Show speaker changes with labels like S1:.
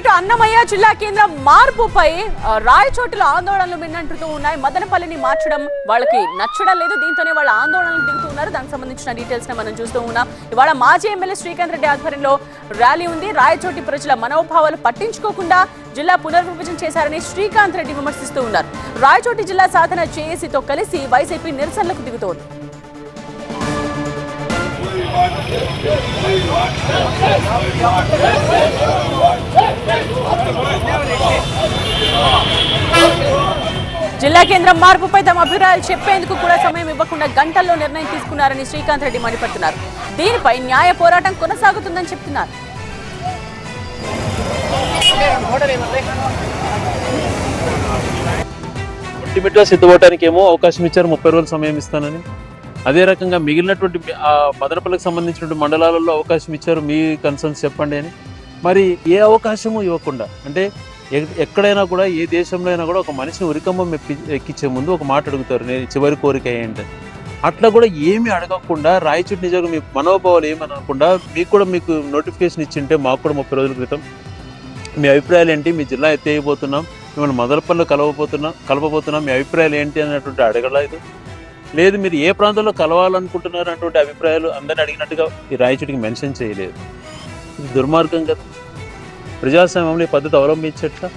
S1: ఇటు అన్నమయ్య జిల్లా కేంద్రం మార్పుపై రాయచోటుల రాయచోటిలో ఆందోళనలు మిన్నంటుతూ ఉన్నాయి. మదనపల్లిని మార్చడం వాళ్ళకి నచ్చడం లేదు. దీంతోనే వాళ్ళ ఆందోళనలు దిగుతూ ఉన్నారు. దానికి సంబంధించిన డీటెయిల్స్ని మనం చూస్తూ ఉన్నాం. ఇవాళ మాజీ ఎమ్మెల్యే శ్రీకాంత్ రెడ్డి ఆధ్వర్యంలో ర్యాలీ ఉంది. రాయచోటి ప్రజల మనోభావాలు పట్టించుకోకుండా జిల్లా పునర్విభజన చేశారని శ్రీకాంత్ రెడ్డి విమర్శిస్తూ ఉన్నారు. రాయచోటి జిల్లా సాధన చేసితో కలిసి వైసీపీ నిరసనలకు దిగుతోంది. జిల్లా కేంద్రం మార్పుపై తమ అభిప్రాయాలు చెప్పేందుకు కూడా సమయం ఇవ్వకుండా గంటల్లో నిర్ణయం తీసుకున్నారని శ్రీకాంత్ రెడ్డి మండిపడుతున్నారు. దీనిపై న్యాయ పోరాటం కొనసాగుతుందని చెప్తున్నారు.
S2: అల్టిమేట్గా సిద్ధపడటానికి ఏమో అవకాశం ఇచ్చారు ముప్పై రోజులు సమయం ఇస్తానని. అదే రకంగా మిగిలినటువంటి మీ- మదనపల్లికి సంబంధించినటువంటి మండలాలలో అవకాశం ఇచ్చారు మీ కన్సర్న్స్ చెప్పండి అని. మరి ఏ అవకాశము ఇవ్వకుండా అంటే ఎక్కడైనా కూడా ఏ దేశంలో అయినా కూడా ఒక మనిషిని ఉరికమ్మం ఎక్కి ఎక్కించే ముందు ఒక మాట అడుగుతారు నేను చివరి కోరిక ఏంటి? అట్లా కూడా ఏమీ అడగకుండా రాయచూటి నిజంగా మీ మనోభావాలు ఏమని అనకుండా మీకు కూడా మీకు నోటిఫికేషన్ ఇచ్చింటే మాకు కూడా ముప్పై రోజుల క్రితం మీ అభిప్రాయాలు ఏంటి? మీ జిల్లా ఎత్తేయబోతున్నాం మిమ్మల్ని మొదలపల్లిలో కలవబోతున్నాం కలపబోతున్నాం మీ అభిప్రాయాలు ఏంటి అనేటువంటి అడగలేదు లేదు మీరు ఏ ప్రాంతంలో కలవాలనుకుంటున్నారు అటువంటి అభిప్రాయాలు అందరిని అడిగినట్టుగా ఈ రాయచూటికి మెన్షన్ చేయలేదు. ఇది దుర్మార్గం కదా. ప్రజాస్వామ్యంలో ఈ పద్ధతి అవలంబించట్లా